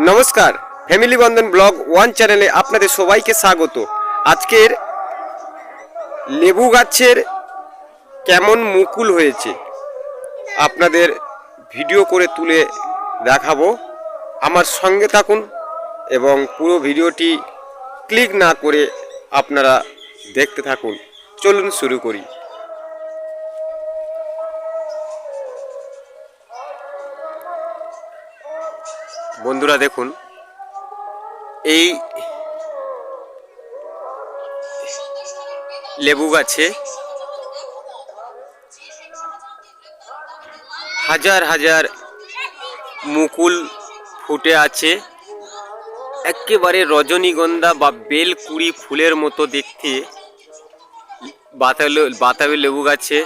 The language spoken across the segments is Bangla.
নমস্কার, ফ্যামিলি বন্ধন ব্লগ ওয়ান চ্যানেলে আপনাদের সবাইকে স্বাগত। আজকের লেবু গাছের কেমন মুকুল হয়েছে আপনাদের ভিডিও করে তুলে দেখাবো। আমার সঙ্গে থাকুন এবং পুরো ভিডিওটি ক্লিক না করে আপনারা দেখতে থাকুন। চলুন শুরু করি। বন্ধুরা, দেখুন, এই লেবু গাছে হাজার হাজার মুকুল ফুটে আছে। একেবারে রজনীগন্ধা বা বেলকুড়ি ফুলের মতো দেখতে। বাতাবি বাতাবি লেবু গাছে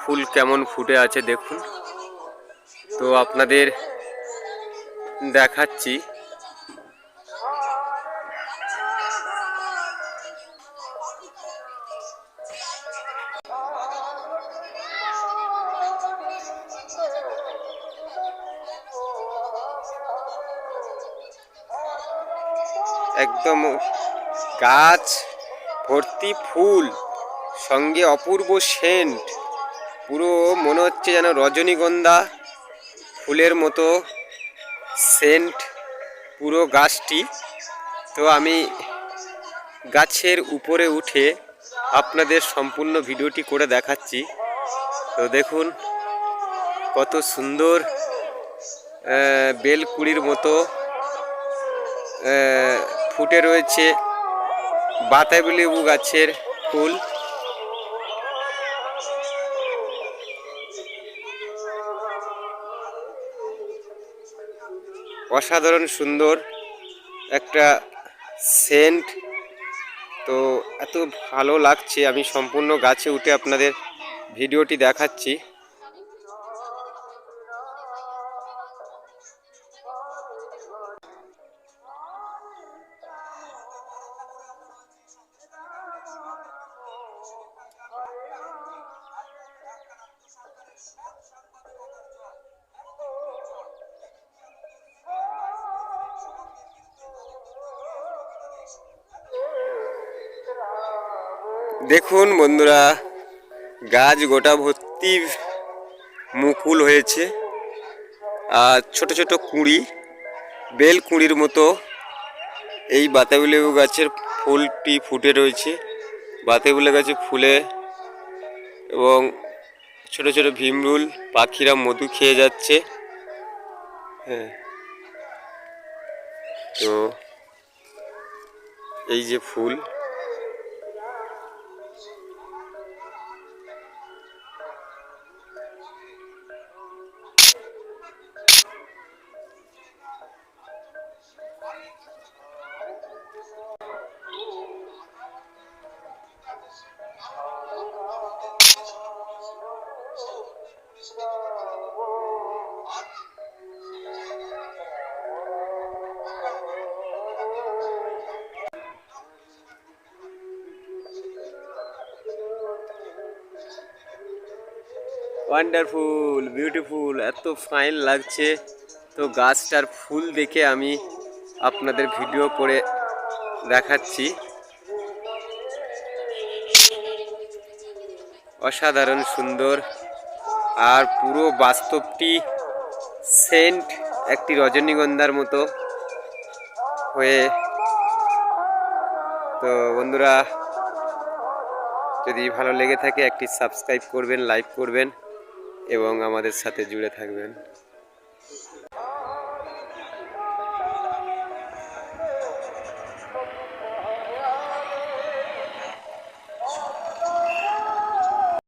ফুল কেমন ফুটে আছে, দেখুন। তো আপনাদের দেখাচ্ছি। একদম গাছ ভর্তি ফুল, সঙ্গে অপূর্ব সেন্ট। পুরো মনে হচ্ছে যেন রজনীগন্ধা ফুলের মতো। সেন্ট পুরো গাছটি। তো আমি গাছের উপরে উঠে আপনাদের সম্পূর্ণ ভিডিওটি করে দেখাচ্ছি। তো দেখুন, কত সুন্দর বেলকুড়ির মতো ফুটে রয়েছে বাতাবি লেবু গাছের ফুল। অসাধারণ সুন্দর একটা সেন্ট তো এত ভালো লাগছে, আমি সম্পূর্ণ গাছে উঠে আপনাদের ভিডিওটি দেখাচ্ছি। দেখুন বন্ধুরা, গাছ গোটা ভর্তি মুকুল হয়েছে। আর ছোট ছোট কুঁড়ি, বেল কুঁড়ির মতো এই বাতাবি লেবু গাছের ফুলটি ফুটে রয়েছে। বাতাবি লেবু গাছে ফুলে এবং ছোট ছোট ভীমরুল, পাখিরা মধু খেয়ে যাচ্ছে। হ্যাঁ। তো এই যে ফুল ওয়ান্ডারফুল বিউটিফুল এত ফাইন লাগছে। তো গাছটার ফুল দেখে আমি আপনাদের ভিডিও করে দেখাচ্ছি। অসাধারণ, সুন্দর। আর পুরো বাস্তবটি সেন্ট একটি রজনীগন্ধার মতো হয়ে তো বন্ধুরা, যদি ভালো লেগে থাকে একটি সাবস্ক্রাইব করবেন লাইক করবেন। এবং আমাদের সাথে জুড়ে থাকবেন।